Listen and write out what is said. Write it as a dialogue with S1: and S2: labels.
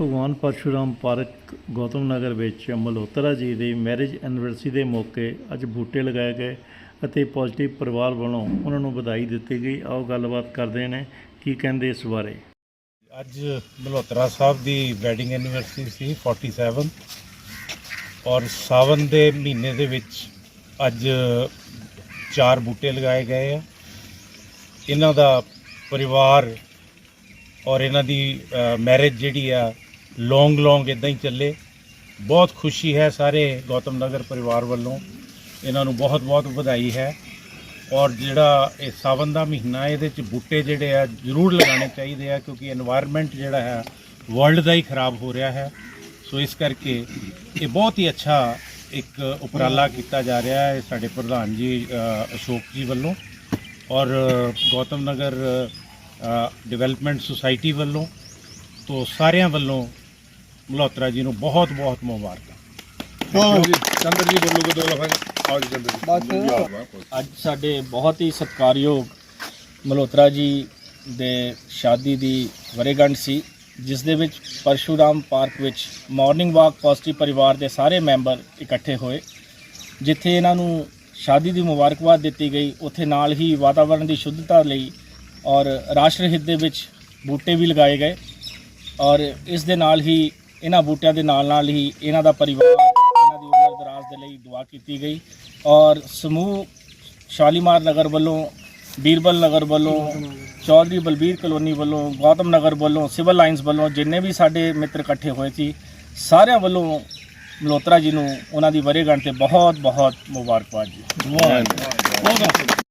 S1: ਭਗਵਾਨ ਪਰਸ਼ੂਰਾਮ ਪਾਰਕ, ਗੌਤਮ ਨਗਰ ਵਿੱਚ ਮਲਹੋਤਰਾ ਜੀ ਦੀ ਮੈਰਿਜ ਐਨਵਰਸਰੀ ਦੇ ਮੌਕੇ ਅੱਜ ਬੂਟੇ ਲਗਾਏ ਗਏ ਅਤੇ ਪੋਜ਼ਿਟਿਵ ਪਰਿਵਾਰ ਵੱਲੋਂ ਉਹਨਾਂ ਨੂੰ ਵਧਾਈ ਦਿੱਤੀ ਗਈ। ਆਓ ਗੱਲਬਾਤ ਕਰਦੇ ਨੇ, ਕੀ ਕਹਿੰਦੇ ਇਸ ਬਾਰੇ?
S2: ਅੱਜ ਮਲਹੋਤਰਾ ਸਾਹਿਬ ਦੀ ਵੈਡਿੰਗ ਐਨੀਵਰਸਰੀ ਸੀ 47 ਔਰ ਸਾਵਨ ਦੇ ਮਹੀਨੇ ਦੇ ਵਿੱਚ ਅੱਜ ਚਾਰ ਬੂਟੇ ਲਗਾਏ ਗਏ ਆ। ਇਹਨਾਂ ਦਾ ਪਰਿਵਾਰ ਔਰ ਇਹਨਾਂ ਦੀ ਮੈਰਿਜ ਜਿਹੜੀ ਆ ਲੌਂਗ ਲੌਂਗ ਇਦਾਂ ਹੀ ਚੱਲੇ। ਬਹੁਤ ਖੁਸ਼ੀ ਹੈ ਸਾਰੇ ਗੌਤਮ ਨਗਰ ਪਰਿਵਾਰ ਵੱਲੋਂ। ਇਹਨਾਂ ਨੂੰ ਬਹੁਤ ਬਹੁਤ ਵਧਾਈ ਹੈ। ਔਰ ਜਿਹੜਾ ਇਹ ਸਾਵਨ ਦਾ ਮਹੀਨਾ ਇਹਦੇ ਚ ਬੂਟੇ ਜਿਹੜੇ ਆ ਜ਼ਰੂਰ ਲਗਾਉਣੇ ਚਾਹੀਦੇ ਆ, ਕਿਉਂਕਿ এনवायरमेंट ਜਿਹੜਾ ਹੈ ਵਰਲਡ ਦਾ ਹੀ ਖਰਾਬ ਹੋ ਰਿਹਾ ਹੈ। ਸੋ ਇਸ ਕਰਕੇ ਇਹ ਬਹੁਤ ਹੀ ਅੱਛਾ ਇੱਕ ਉਪਰਾਲਾ ਕੀਤਾ ਜਾ ਰਿਹਾ ਹੈ ਸਾਡੇ ਪ੍ਰਧਾਨ ਜੀ ਅਸ਼ੋਕ ਜੀ ਵੱਲੋਂ। ਔਰ ਗੌਤਮ ਨਗਰ ਡਿਵੈਲਪਮੈਂਟ ਸੁਸਾਇਟੀ ਵੱਲੋਂ। ਤੋਂ ਸਾਰਿਆਂ ਵੱਲੋਂ ਮਲਹੋਤਰਾ ਜੀ ਨੂੰ ਬਹੁਤ ਬਹੁਤ ਮੁਬਾਰਕਾਂ।
S3: ਹਾਂ ਜੀ। ਚੰਦਰ ਜੀ ਬੋਲੋਗੇ ਦੋ ਲਫ਼ਜ਼। ਆਓ ਜੀ ਚੰਦਰ ਜੀ।
S4: ਅੱਜ ਸਾਡੇ ਬਹੁਤ ਹੀ ਸਤਿਕਾਰਯੋਗ ਮਲਹੋਤਰਾ ਜੀ ਦੇ ਸ਼ਾਦੀ ਦੀ ਵਰੇਗੰਢ ਸੀ ਜਿਸ ਦੇ ਵਿੱਚ ਪਰਸ਼ੂਰਾਮ ਪਾਰਕ ਵਿੱਚ ਮਾਰਨਿੰਗ ਵਾਕ ਪੋਜ਼ਿਟਿਵ ਪਰਿਵਾਰ ਦੇ ਸਾਰੇ ਮੈਂਬਰ ਇਕੱਠੇ ਹੋਏ ਜਿੱਥੇ ਇਹਨਾਂ ਨੂੰ ਸ਼ਾਦੀ ਦੀ ਮੁਬਾਰਕਬਾਦ ਦਿੱਤੀ ਗਈ। ਉੱਥੇ ਨਾਲ ਹੀ ਵਾਤਾਵਰਣ ਦੀ ਸ਼ੁੱਧਤਾ ਲਈ ਔਰ ਰਾਸ਼ਟਰ ਹਿੱਤ ਦੇ ਵਿੱਚ ਬੂਟੇ ਵੀ ਲਗਾਏ ਗਏ ਔਰ ਇਸ ਦੇ ਨਾਲ ਹੀ ਇਹਨਾਂ ਬੂਟਿਆਂ ਦੇ ਨਾਲ ਨਾਲ ਹੀ ਇਹਨਾਂ ਦਾ ਪਰਿਵਾਰ ਇਹਨਾਂ ਦੀ ਉਮਰ ਦਰਾਜ਼ ਦੇ ਲਈ ਦੁਆ ਕੀਤੀ ਗਈ। ਔਰ ਸਮੂਹ ਸ਼ਾਲੀਮਾਰ ਨਗਰ ਵੱਲੋਂ ਬੀਰਬਲ ਨਗਰ ਵੱਲੋਂ ਚੌਧਰੀ ਬਲਬੀਰ ਕਲੋਨੀ ਵੱਲੋਂ ਗੌਤਮ ਨਗਰ ਵੱਲੋਂ ਸਿਵਲ ਲਾਈਨਸ ਵੱਲੋਂ ਜਿੰਨੇ ਵੀ ਸਾਡੇ ਮਿੱਤਰ ਇਕੱਠੇ ਹੋਏ ਸੀ ਸਾਰਿਆਂ ਵੱਲੋਂ ਮਲਹੋਤਰਾ ਜੀ ਨੂੰ ਉਹਨਾਂ ਦੀ ਵਰੇਗੰਢ ਤੇ ਬਹੁਤ ਬਹੁਤ ਮੁਬਾਰਕਬਾਦ ਜੀ।
S3: ਬਹੁਤ